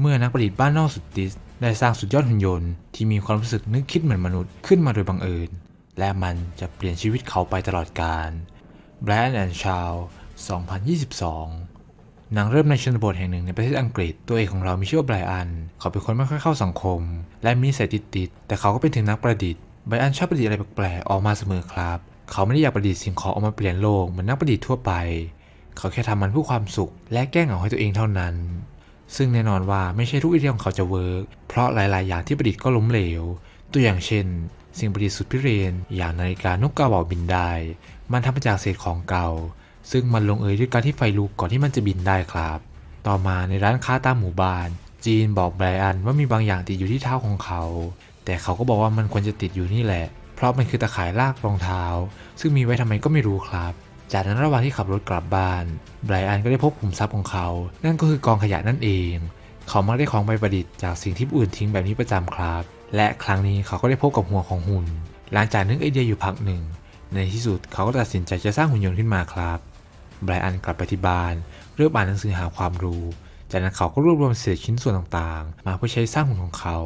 เมื่อนักประดิษฐ์บ้านนอกสุดติสได้สร้างสุดยอดหุ่นยนต์ที่มีความรู้สึกนึกคิดเหมือนมนุษย์ขึ้นมาโดยบังเอิญ และมันจะเปลี่ยนชีวิตเขาไปตลอดกาล b r a n and Child 2022 หนังเริ่มในชนบทแห่งหนึ่งในประเทศอังกฤษ ตัวเอกของเรามีชื่อว่าไบรอัน เขาเป็นคนไม่ค่อยเข้าสังคม และมีสัยติดๆแต่เขาก็เป็นถึงนักประดิษฐ์ ไบรอันชอบประดิษฐ์อะไรแปลกๆออกมาเสมอครับ เขาไม่ได้อยากประดิษฐ์สิ่งของออกมาเปลี่ยนโลกเหมือนนักประดิษฐ์ทั่วไป เขาแค่ทำมันเพื่อความสุข และแก้เหงาให้ตัวเองเท่านั้น ซึ่งแน่นอนว่าไม่ใช่ทุกไอเดียของเขาจะเวิร์กเพราะหลาย ๆ อย่างที่ประดิษฐ์ก็ล้มเหลว ตัวอย่างเช่น สิ่งประดิษฐ์สุดพิเรน อย่างนาฬิกานกกระบอกบินได้ มันทำมาจากเศษของเก่า ซึ่งมันลงเอยด้วยการที่ไฟลุกก่อนที่มันจะบินได้ครับ ต่อมาในร้านค้าตามหมู่บ้าน จีนบอกไบรอันว่ามีบางอย่างติดอยู่ที่เท้าของเขา แต่เขาก็บอกว่ามันควรจะติดอยู่นี่แหละ เพราะมันคือตะข่ายลากรองเท้า ซึ่งมีไว้ทำไมก็ไม่รู้ครับ จากนั้นระหว่างที่ขับรถกลับบ้านไบรอันก็ได้พบขุมทรัพย์ของเขา นั่นก็คือกองขยะนั่นเอง เขามักได้ของไปประดิษฐ์จากสิ่งที่ผู้อื่นทิ้งแบบนี้ประจำครับ และครั้งนี้เขาก็ได้พบกับหัวของหุ่น หลังจากนึกไอเดียอยู่พักหนึ่ง ในที่สุดเขาก็ตัดสินใจจะสร้างหุ่นยนต์ขึ้นมาครับไบรอันกลับไปที่บ้านเริ่มอ่านหนังสือหาความรู้ จากนั้นเขาก็รวบรวมเศษชิ้นส่วนต่างๆ มาเพื่อใช้สร้างหุ่นของเขา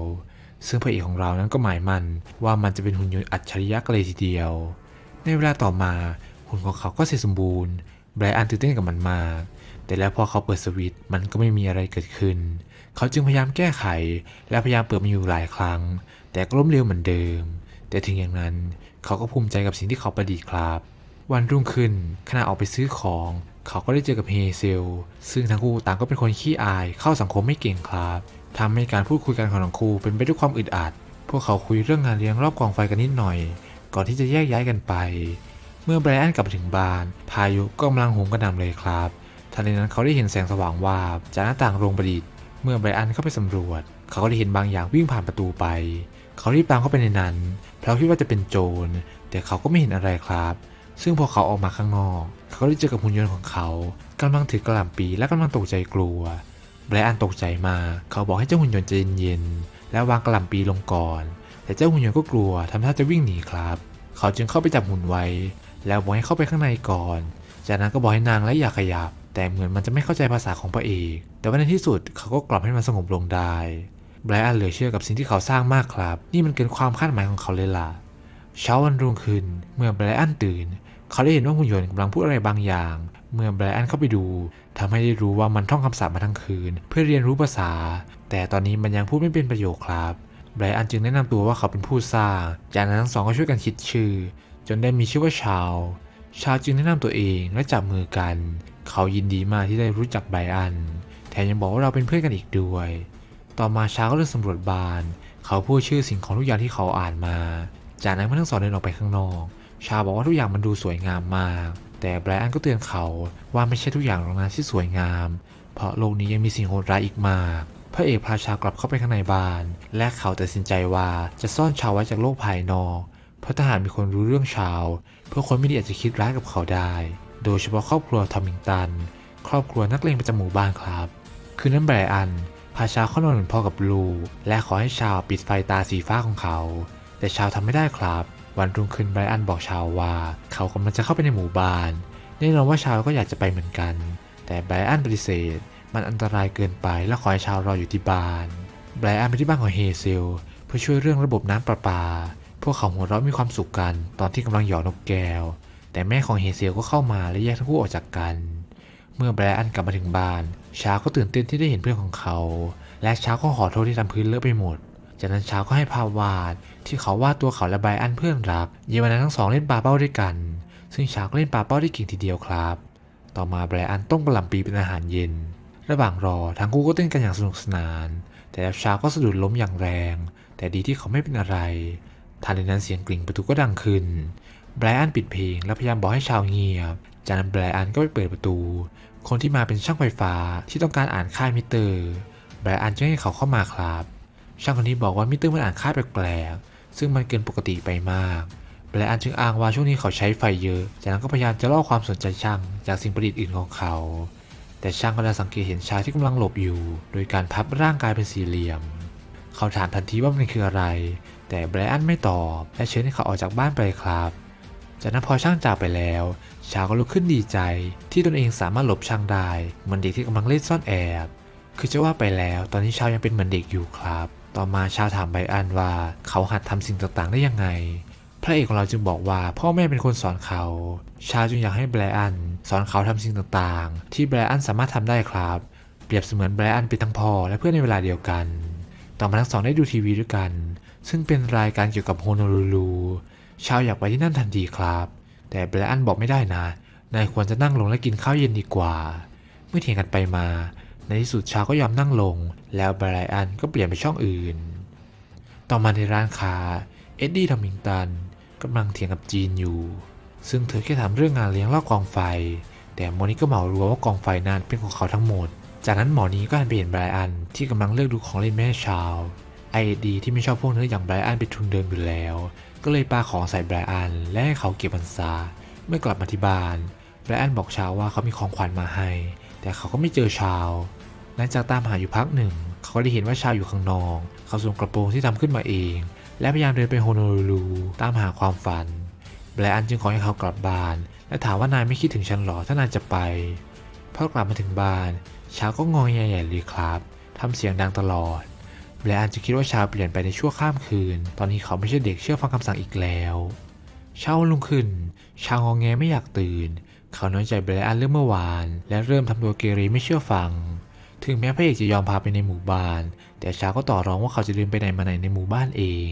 ซึ่งพระเอกของเรานั้นก็หมายมันว่ามันจะเป็นหุ่นยนต์อัจฉริยะเลยทีเดียว ในเวลาต่อมา หุ่นของเขาก็เสร็จสมบูรณ์ไบรอันตื่นเต้นกับมันมาก แต่แล้วพอเขาเปิดสวิตช์มันก็ไม่มีอะไรเกิดขึ้น เขาจึงพยายามแก้ไข และพยายามเปิดมันอยู่หลายครั้ง แต่ก็ล้มเหลวเหมือนเดิม แต่ถึงอย่างนั้นเขาก็ภูมิใจกับสิ่งที่เขาประดิษฐ์ครับ วันรุ่งขึ้นขณะออกไปซื้อของ เขาก็ได้เจอกับเฮเซลซึ่งทั้งคู่ต่างก็เป็นคนขี้อายเข้าสังคมไม่เก่งครับทำให้การพูดคุยกันของทั้งคู่เป็นไปด้วยความอึดอัด พวกเขาคุยเรื่องงานเลี้ยงรอบกองไฟกันนิดหน่อย ก่อนที่จะแยกย้ายกันไป เมื่อไบรอันกลับถึงบ้าน พายุก็กำลังโหมกระหน่ำเลยครับทันใดนั้นเขาได้เห็นแสงสว่างวาบจากหน้าต่างโรงประดิษฐ์ เมื่อไบรอันเข้าไปสำรวจ เขาก็ได้เห็นบางอย่างวิ่งผ่านประตูไป เขารีบตามเข้าไปในนั้น เพราะคิดว่าจะเป็นโจร แต่เขาก็ไม่เห็นอะไรครับ ซึ่งพอเขาออกมาข้างนอก เขาได้เจอกับหุ่นยนต์ของเขากำลังถือกระหล่ำปีและกำลังตกใจกลัวไบรอันตกใจมากเขาบอกให้เจ้าหุ่นยนต์ใจเย็นๆและวางกระหล่ำปีลงก่อน แต่เจ้าหุ่นยนต์ก็กลัวทำท่าจะวิ่งหนีครับ เขาจึงเข้าไปจับหุ่นไว้ แล้วบอกให้เข้าไปข้างในก่อน จากนั้นก็บอกให้นางและอย่าขยับ แต่เหมือนมันจะไม่เข้าใจภาษาของพระเอก แต่ว่าในที่สุดเขาก็กลับให้มันสงบลงได้ไบรอันเหลือเชื่อกับสิ่งที่เขาสร้างมากครับ นี่มันเกินความคาดหมายของเขาเลยล่ะ เช้าวันรุ่งขึ้น เมื่อไบรอันตื่น เขาได้เห็นว่าหุ่นยนต์กำลังพูดอะไรบางอย่าง เมื่อไบรอันเข้าไปดูทำให้ได้รู้ว่ามันท่องคำศัพท์มาทั้งคืน เพื่อเรียนรู้ภาษา แต่ตอนนี้มันยังพูดไม่เป็นประโยคครับไบรอันจึงแนะนำตัวว่าเขาเป็นผู้สร้าง จากนั้นทั้งสองก็ช่วยกันคิดชื่อ จนได้มีชื่อว่าชาว ชาวจึงแนะนำตัวเองและจับมือกัน เขายินดีมากที่ได้รู้จักไบรอัน แถมยังบอกว่าเราเป็นเพื่อนกันอีกด้วย ต่อมาชาวก็เริ่มสำรวจบ้าน เขาพูดชื่อสิ่งของทุกอย่างที่เขาอ่านมา จากนั้นเมื่อทั้งสองเดินออกไปข้างนอก ชาวบอกว่าทุกอย่างมันดูสวยงามมาก แต่ไบรอันก็เตือนเขาว่าไม่ใช่ทุกอย่างหรอกนะที่สวยงาม เพราะโลกนี้ยังมีสิ่งโหดร้ายอีกมากพระเอกพาชากลับเข้าไปข้างในบ้าน และเขาตัดสินใจว่าจะซ่อนชาวไว้จากโลกภายนอก เพราะถ้าหากมีคนรู้เรื่องชาว เพื่อคนไม่ดีอาจจะคิดร้ายกับเขาได้ โดยเฉพาะครอบครัวทอมมิงตัน ครอบครัวนักเลงประจำหมู่บ้านครับ คืนนั้นไบรอันพาชาวเข้านอนหมือนพ่อกับลูกและขอให้ชาวปิดไฟตาสีฟ้าของเขา แต่ชาวทำไม่ได้ครับ วันรุ่งขึ้นไบรอันบอกชาวว่า เขากำลังจะเข้าไปในหมู่บ้านแน่นอนว่าชาวก็อยากจะไปเหมือนกัน แต่ไบรอันปฏิเสธ มันอันตรายเกินไปและขอให้ชาวรออยู่ที่บ้านไบรอันไปที่บ้านของเฮเซลเพื่อช่วยเรื่องระบบน้ำประปา พวกเขาหัวเราะมีความสุขกันตอนที่กำลังหยอกนกแก้ว แต่แม่ของเฮเซลก็เข้ามาและแยกทั้งคู่ออกจากกัน เมื่อไบรอันกลับมาถึงบ้านชาก็ตื่นเต้นที่ได้เห็นเพื่อนของเขา และชาก็ขอโทษที่ทำพื้นเลอะไปหมด จากนั้นชาก็ให้ภาพวาด ที่เขาวาดตัวเขาและไบรอันเพื่อนรัก เย็นวันนั้นทั้งสองเล่นปาเป้าด้วยกัน ซึ่งชาก็เล่นปาเป้าได้เก่งทีเดียวครับ ต่อมาไบรอันต้มกระหล่ำปีเป็นอาหารเย็น ระหว่างรอทั้งคู่ก็เต้นกันอย่างสนุกสนาน แต่แล้วชาก็สะดุดล้มอย่างแรง แต่ดีที่เขาไม่เป็นอะไร ทันใดนั้นเสียงกริ่งประตูก็ดังขึ้น ไบรอันปิดเพลงและพยายามบอกให้ชาวเงียบ จากนั้นไบรอันก็ไปเปิดประตู คนที่มาเป็นช่างไฟฟ้าที่ต้องการอ่านค่ามิเตอร์ ไบรอันจึงให้เขาเข้ามาครับ ช่างคนนี้บอกว่ามิเตอร์มันอ่านค่าแปลกๆ ซึ่งมันเกินปกติไปมากไบรอันจึงอ้างว่าช่วงนี้เขาใช้ไฟเยอะ จากนั้นก็พยายามจะล่อความสนใจช่างจากสิ่งประดิษฐ์อื่นของเขา แต่ช่างก็ได้สังเกตเห็นชายที่กำลังหลบอยู่ โดยการพับร่างกายเป็นสี่เหลี่ยม เขาถามทันทีว่ามันคืออะไร แต่ไบรอันไม่ตอบ และเชิญให้เขาออกจากบ้านไปครับ จากนั้นพอช่างจากไปแล้วชาวก็ลุกขึ้นดีใจ ที่ตนเองสามารถหลบช่างได้เหมือนเด็กที่กำลังเล่นซ่อนแอบ คือจะว่าไปแล้วตอนนี้ชาวยังเป็นเหมือนเด็กอยู่ครับ ต่อมาชาถามไบรอันว่าเขาหัดทำสิ่งต่างๆได้ยังไง พระเอกของเราจึงบอกว่าพ่อแม่เป็นคนสอนเขา ชาจึงอยากให้ไบรอันสอนเขาทำสิ่งต่างๆ ที่ไบรอันสามารถทำได้ครับ เปรียบเสมือนไบรอันเป็นทั้งพ่อและเพื่อนในเวลาเดียวกัน ต่อมาทั้งสองได้ดูทีวีด้วยกัน ซึ่งเป็นรายการเกี่ยวกับโฮโนลูลูชาวอยากไปที่นั่นทันทีครับ แต่ไบรอันบอกไม่ได้นะ นายควรจะนั่งลงและกินข้าวเย็นดีกว่า เมื่อเถียงกันไปมา ในที่สุดชาวก็ยอมนั่งลง แล้วไบรอันก็เปลี่ยนไปช่องอื่น ต่อมาในร้านค้าเอ็ดดี้ทอมมิงตันกำลังเถียงกับจีนอยู่ ซึ่งเธอแค่ถามเรื่องงานเลี้ยงรอบกองไฟ แต่โมนี่ก็เหมารัวว่ากองไฟนั้นเป็นของเขาทั้งหมด จากนั้นหมอนี้ก็หันไปเห็นไบรอันที่กำลังเลือกดูของเล่นแม่ชาวไอดีที่ไม่ชอบพวกเนื้ออย่างไบรอันเป็นทุนเดิมอยู่แล้ว ก็เลยปาของใส่ไบรอันและให้เขาเก็บมันซาเมื่อกลับมาที่บ้านไบรอันบอกชาวว่าเขามีของขวัญมาให้ แต่เขาก็ไม่เจอชาวหลังจากตามหาอยู่พักหนึ่ง เขาก็ได้เห็นว่าชาวอยู่ข้างนอก เขาสวมกระโปรงที่ทำขึ้นมาเอง และพยายามเดินไปโฮโนลูลูตามหาความฝันแบรอันจึงขอให้เขากลับบ้าน และถามว่านายไม่คิดถึงฉันหรอถ้านายจะไปพอกลับมาถึงบ้าน ชาวก็งอแงใหญ่เลยครับทำเสียงดังตลอดแบรอันจะคิดว่าชาเปลี่ยนไปในชั่วข้ามคืน ตอนนี้เขาไม่ใช่เด็กเชื่อฟังคำสั่งอีกแล้วเช้าวันรุ่งขึ้น ชางอแงไม่อยากตื่น เขาน้อยใจไบรอันเรื่องเมื่อวาน และเริ่มทำตัวเกเรไม่เชื่อฟัง ถึงแม้พระเอกจะยอมพาไปในหมู่บ้าน แต่ชาวก็ต่อรองว่าเขาจะเดินไปไหนมาไหนในหมู่บ้านเอง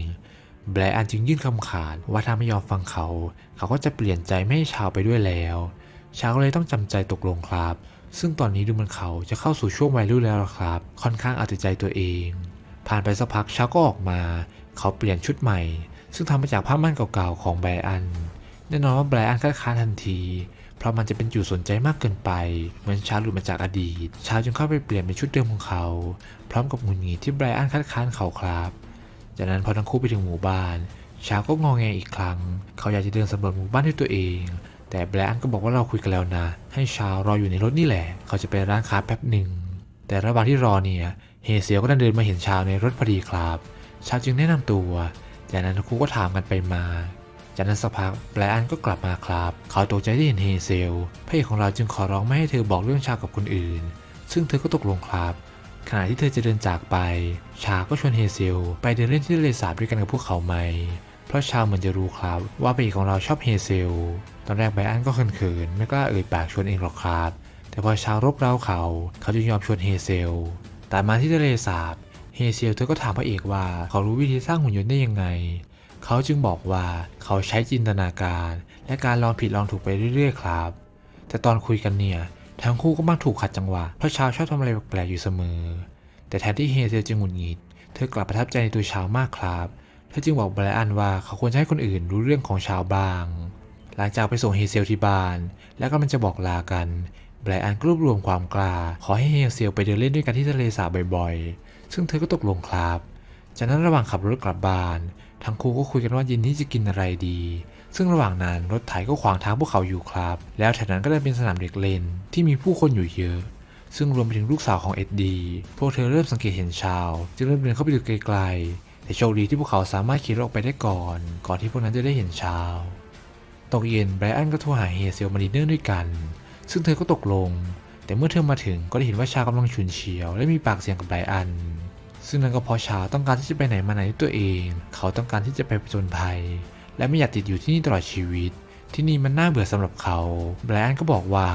ไบรอันจึงยื่นคำขาดว่าถ้าไม่ยอมฟังเขา เขาก็จะเปลี่ยนใจไม่ให้ชาวไปด้วยแล้ว ชาวก็เลยต้องจำใจตกลงครับ ซึ่งตอนนี้ดูเหมันเขาจะเข้าสู่ช่วงวัยรุ่นแล้วครับ ค่อนข้างเอาแต่ใจตัวเอง ผ่านไปสักพักชาก็ออกมา เขาเปลี่ยนชุดใหม่ ซึ่งทำมาจากผ้าม่านเก่าๆของไบรอัน แน่นอนว่าไบรอันคัดค้านทันที เพราะมันจะเป็นจุดสนใจมากเกินไป เหมือนชาหลุดมาจากอดีต ชาจึงเข้าไปเปลี่ยนเป็นชุดเดิมของเขา พร้อมกับหงุดหงิดที่ไบรอันคัดค้านเขาครับ จากนั้นพอทั้งคู่ไปถึงหมู่บ้านชาก็งอแงอีกครั้ง เขาอยากจะเดินสำรวจหมู่บ้านด้วยตัวเอง แต่ไบรนก็บอกว่าเราคุยกันแล้วนะ ให้ชาวรออยู่ในรถนี่แหละ เขาจะไปร้านค้าแป๊บหนึ่ง แต่ระหว่างที่รอเนี่ยเฮเซียวก็ดันเดินมาเห็นชาวในรถพอดีครับ ชาวจึงแนะนำตัว จากนั้นทั้งคู่ก็ถามกันไปมา จากนั้นสักพักไบรอันก็กลับมาครับ เขาตกใจที่เห็นเฮเซลพระเอกของเราจึงขอร้องไม่ให้เธอบอกเรื่องชาวกับคนอื่น ซึ่งเธอก็ตกลงครับขณะที่เธอจะเดินจากไป ชาก็ชวนเฮเซลไปเดินเล่นที่ทะเลสาบด้วยกันกับพวกเขาไหม เพราะชาวเหมือนจะรู้ครับว่าพระเอกของเราชอบเฮเซล ตอนแรกไบอันก็เขินๆ ไม่กล้าเอ่ยปากชวนเองหรอกครับ แต่พอชาวรบเร้าเขา เขาจึงยอมชวนเฮเซล แต่มาที่ทะเลสาบ เฮเซียวเธอก็ถามพระเอกว่าเขารู้วิธีสร้างหุ่นยนต์ได้ยังไง เขาจึงบอกว่าเขาใช้จินตนาการ และการลองผิดลองถูกไปเรื่อยๆ ครับ แต่ตอนคุยกันเนี่ยทั้งคู่ก็มักถูกขัดจังหวะ เพราะชาวชอบทำอะไรแปลกๆอยู่เสมอ แต่แทนที่เฮเซียวจะหงุดหงิด เธอกลับประทับใจในตัวชาวมากครับ เธอจึงบอกไบรอันว่าเขาควรจะให้คนอื่นรู้เรื่องของชาวบ้าง หลังจากไปส่งเฮเซียวที่บ้าน แล้วก็มันจะบอกลากันไบรอันรวบรวมความกล้า ขอให้เฮเซียวไปเดินเล่นด้วยกันที่ทะเลสาบบ่อยๆ ซึ่งเธอก็ตกลงครับ จากนั้นระหว่างขับรถกลับบ้าน ทั้งคู่ก็คุยกันว่าเย็นนี้จะกินอะไรดี ซึ่งระหว่างนั้นรถไถก็ขวางทางพวกเขาอยู่ครับ แล้วแถวนั้นก็ได้เป็นสนามเด็กเล่นที่มีผู้คนอยู่เยอะ ซึ่งรวมไปถึงลูกสาวของเอ็ดดี พวกเธอเริ่มสังเกตเห็นชาว จึงเริ่มเดินเข้าไปดูไกลๆ แต่โชคดีที่พวกเขาสามารถขี่รถออกไปได้ก่อน ก่อนที่พวกนั้นจะได้เห็นชาวตกเย็นไบรอันก็โทรหาเฮเซลมาดินเนอร์ด้วยกัน ซึ่งเธอก็ตกลง แต่เมื่อเธอมาถึงก็ได้เห็นว่าชาวกำลังฉุนเฉียว และมีปากเสียงกับไบรอัน ซึ่งนั่นก็เพราะชาวต้องการที่จะไปไหนมาไหนด้วยตัวเอง เขาต้องการที่จะไปผจญภัย และไม่อยากติดอยู่ที่นี่ตลอดชีวิต ที่นี่มันน่าเบื่อสำหรับเขาไบรอันก็บอกว่า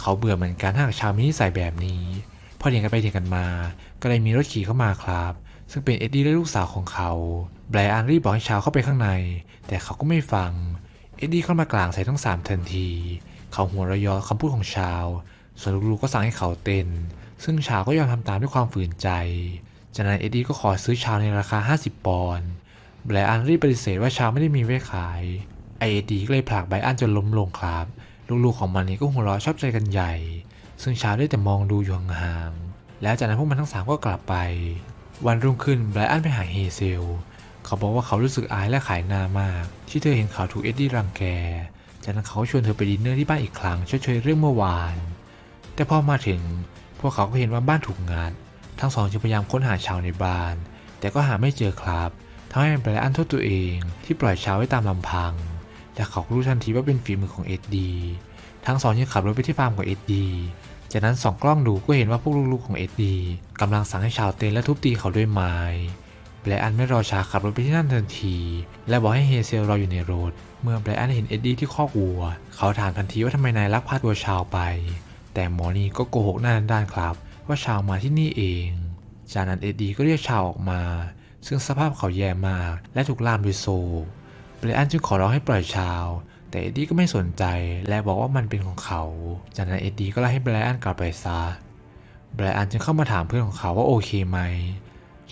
เขาเบื่อเหมือนกันหากชาวมีนิสัยแบบนี้ พอเถียงกันไปเถียงกันมา ก็เลยมีรถขี่เข้ามาครับ ซึ่งเป็นเอ็ดดี้และลูกสาวของเขาไบรอันรีบบอกให้ชาวเข้าไปข้างใน แต่เขาก็ไม่ฟัง เอ็ดดี้เข้ามากลางใส่ทั้งสามทันที เขาหัวเราะเยอคำพูดของชาว ส่วนลูกๆก็สั่งให้เขาเต้น ซึ่งชาวก็ยอมทำตามด้วยความฝืนใจ จากนั้นเอ็ดดี้ก็ขอซื้อชาวในราคา 50 ปอนด์ไบรอันรีบปฏิเสธว่าชาวไม่ได้มีไว้ขาย ไอเอ็ดดี้ก็เลยผลักไบรอันจนล้มลงครับ ลูกๆของมันนี่ก็หัวเราะชอบใจกันใหญ่ ซึ่งชาวได้แต่มองดูอยู่ห่างๆแล้วจากนั้นพวกมันทั้งสามก็กลับไป วันรุ่งขึ้นไบรอันไปหาเฮเซล เขาบอกว่าเขารู้สึกอายและขายหน้ามาก ที่เธอเห็นเขาถูกเอ็ดดี้รังแก จากนั้นเขาก็ชวนเธอไปดินเนอร์ที่บ้านอีกครั้งชดเชยเรื่องเมื่อวาน แต่พอมาถึง พวกเขาก็เห็นว่าบ้านถูกงัด ทั้งสองจึงพยายามค้นหาชาวในบ้าน แต่ก็หาไม่เจอครับทำให้ไบรอันโทษตัวเองที่ปล่อยชาวไว้ตามลำพัง แต่เขารู้ทันทีว่าเป็นฝีมือของเอ็ดดี้ทั้งสองจึงขับรถไปที่ฟาร์มของเอ็ดดี้ จากนั้นสองกล้องดูก็เห็นว่าพวกลูกๆของเอ็ดดี้กำลังสั่งให้ชาวเต้นและทุบตีเขาด้วยไม้ไบรอันไม่รอช้าขับรถไปที่นั่นทันที และบอกให้เฮเซลรออยู่ในรถ เมื่อไบรอันเห็นเอ็ดดี้ที่คอกวัว เขาถามทันทีว่าทำไมนายลักพาตัวชาวไป แต่หมอนี่ก็โกหกหน้าด้านครับ ว่าชาวมาที่นี่เอง จากนั้นเอ็ดดี้ก็เรียกชาวออกมา ซึ่งสภาพเขาแย่มากและถูกล่ามด้วยโซ่ไบรอันจึงขอร้องให้ปล่อยชาว แต่เอ็ดดี้ก็ไม่สนใจและบอกว่ามันเป็นของเขา จากนั้นเอ็ดดี้ก็ไล่ให้ไบรอันกลับไปซะไบรอันจึงเข้ามาถามเพื่อนของเขาว่าโอเคไหม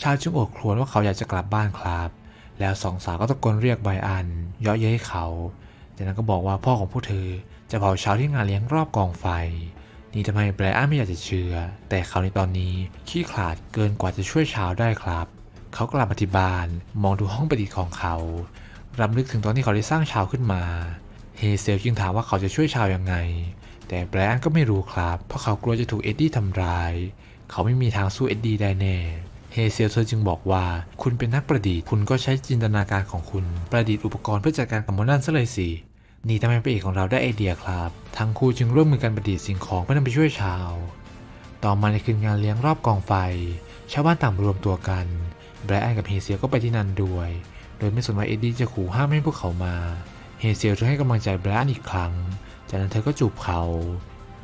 ชาวจึงโอดครวญว่าเขาอยากจะกลับบ้านครับ แล้วสองสาวก็ตะโกนเรียกไบรอันเยาะเย้ยเขา จากนั้นก็บอกว่าพ่อของพวกเธอ จะเผาเช้าที่งานเลี้ยงรอบกองไฟ นี่ทำไมไบรอันไม่อยากจะเชื่อ แต่เขาในตอนนี้ขี้ขลาดเกินกว่าจะช่วยชาวได้ครับ เขากลับมาที่บ้านมองดูห้องประดิษฐ์ของเขารำลึกถึงตอนที่เขาได้สร้างชาวขึ้นมา เฮเซลจึงถามว่าเขาจะช่วยชาวยังไง แต่ไบรอันก็ไม่รู้ครับ เพราะเขากลัวจะถูกเอ็ดดี้ทำร้าย เขาไม่มีทางสู้เอ็ดดี้ได้แน่ เฮเซลเธอจึงบอกว่า คุณเป็นนักประดิษฐ์ คุณก็ใช้จินตนาการของคุณ ประดิษฐ์อุปกรณ์เพื่อจัดการกับมอนนั่นซะเลยสิ นี่ทำให้พระเอกของเราได้ไอเดียครับ ทั้งคู่จึงร่วมมือกันประดิษฐ์สิ่งของเพื่อนำไปช่วยชาว ต่อมาในคืนงานเลี้ยงรอบกองไฟ ชาวบ้านต่างรวมตัวกันไบรอันกับเฮเซลก็ไปที่นั่นด้วย โดยไม่สนว่าเอ็ดดี้จะขู่ห้ามไม่ให้พวกเขามา เฮเซลจึงให้กำลังใจไบรอันอีกครั้ง จากนั้นเธอก็จูบเขา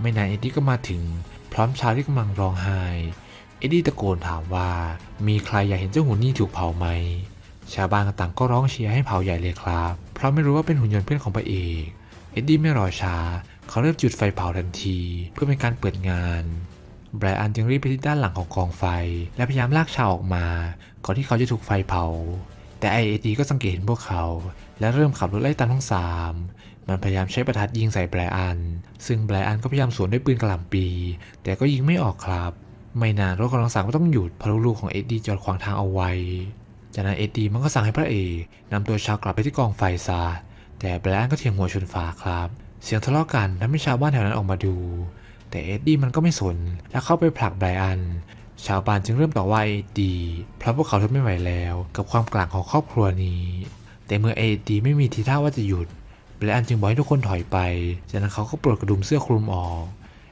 ไม่นานเอ็ดดี้ก็มาถึง พร้อมชาวที่กำลังร้องไห้ เอ็ดดี้ตะโกนถามว่า มีใครอยากเห็นเจ้าหุ่นนี่ถูกเผาไหม ชาวบ้านต่างก็ร้องเชียร์ให้เผาใหญ่เลยครับ เพราะไม่รู้ว่าเป็นหุ่นยนต์เพื่อนของพระเอก เอ็ดดี้ไม่รอช้า เขาเริ่มจุดไฟเผาทันที เพื่อเป็นการเปิดงานไบรอันจึงรีบไปที่ด้านหลังของกองไฟ และพยายามลากชาวออกมา ก่อนที่เขาจะถูกไฟเผา แต่ไอเอดีก็สังเกตเห็นพวกเขา และเริ่มขับรถไล่ตามทั้งสามมันพยายามใช้ประทัดยิงใส่ไบรอัน ซึ่งไบรอันก็พยายามสวนด้วยปืนกระหล่ำปี แต่ก็ยิงไม่ออกครับ ไม่นานรถของทั้งสามก็ต้องหยุดเพราะลูกๆของเอ็ดดี้จอดขวางทางเอาไว้ จากนั้นเอ็ดดี้มันก็สั่งให้พระเอกนำตัวชาวกลับไปที่กองไฟซะแต่ไบรอันก็เถียงหัวชนฝาครับ เสียงทะเลาะกันทำให้ชาวบ้านแถวนั้นออกมาดู แต่เอ็ดดี้มันก็ไม่สนและเข้าไปผลักไบรอัน ชาวบ้านจึงเริ่มต่อว่าเอ็ดดี้เพราะพวกเขาทนไม่ไหวแล้ว กับความกลางของครอบครัวนี้ แต่เมื่อเอ็ดดี้ไม่มีทีท่าว่าจะหยุดไบรอันจึงบอกให้ทุกคนถอยไป จากนั้นเขาก็ปลดกระดุมเสื้อคลุมออก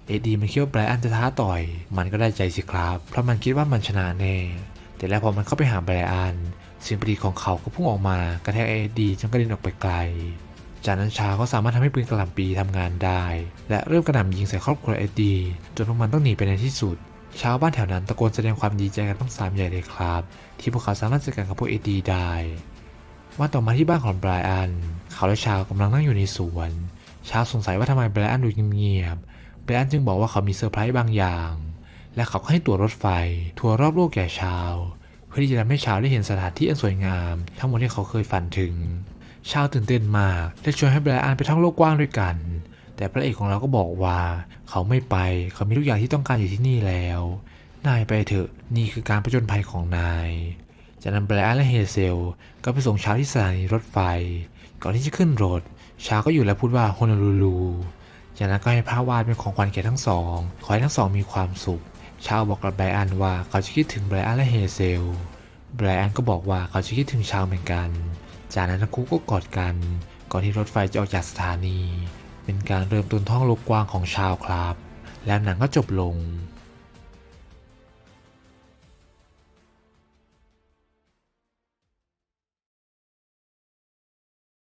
เอ็ดดี้มันคิดว่าไบรอันจะท้าต่อย มันก็ได้ใจสิครับ เพราะมันคิดว่ามันชนะแน่ แต่แล้วพอมันเข้าไปหาไบรอันสิ่งประดิษฐ์ของเขาก็พุ่งออกมากระแทกเอ็ดดี้จนกระเด็นออกไปไกล จากนั้นชาก็สามารถทำให้ปืนกระหล่ำปีทำงานได้ และเริ่มกระหน่ำยิงใส่ครอบครัวเอ็ดดี้จนพวกมันต้องหนีไปในที่สุด ชาวบ้านแถวนั้นตะโกนแสดงความดีใจกันต้องสามใหญ่เลยครับ ที่พวกเขาสามารถจัดการกับพวกเอ็ดดี้ได้วันต่อมาที่บ้านของไบรอัน เขาและชาวกำลังนั่งอยู่ในสวน ชาวสงสัยว่าทำไมไบรอันดูเงียบไบรอันจึงบอกว่าเขามีเซอร์ไพรส์บางอย่าง และเขาก็ให้ตั๋วรถไฟ ทัวร์รอบโลกแก่ชาว เพื่อที่จะทำให้ชาวได้เห็นสถานที่อันสวยงาม ทั้งหมดที่เขาเคยฝันถึง ชาวตื่นเต้นมากและชวนให้ไบรอันไปท่องโลกกว้างด้วยกัน แต่พระเอกของเราก็บอกว่า เขาไม่ไป เขามีทุกอย่างที่ต้องการอยู่ที่นี่แล้ว นายไปเถอะ นี่คือการผจญภัยของนาย จากนั้นไบรอันและเฮเซล ก็ไปส่งชาที่สถานีรถไฟ ก่อนที่จะขึ้นรถ ชาก็อยู่และพูดว่าโฮนลูลูจากนั้นก็ให้ภาพวาดเป็นของขวัญแก่ทั้งสอง ขอให้ทั้งสองมีความสุข ชาบอกกับไบรอันว่าเขาจะคิดถึงไบรอันและเฮเซล ไบรอันก็บอกว่าเขาจะคิดถึงชาเหมือนกัน จากนั้นทั้งคู่ก็กอดกัน ก่อนที่รถไฟจะออกจากสถานี เป็นการเริ่มต้นท่องโลกกว้างของชาวครับ แล้วหนังก็จบลง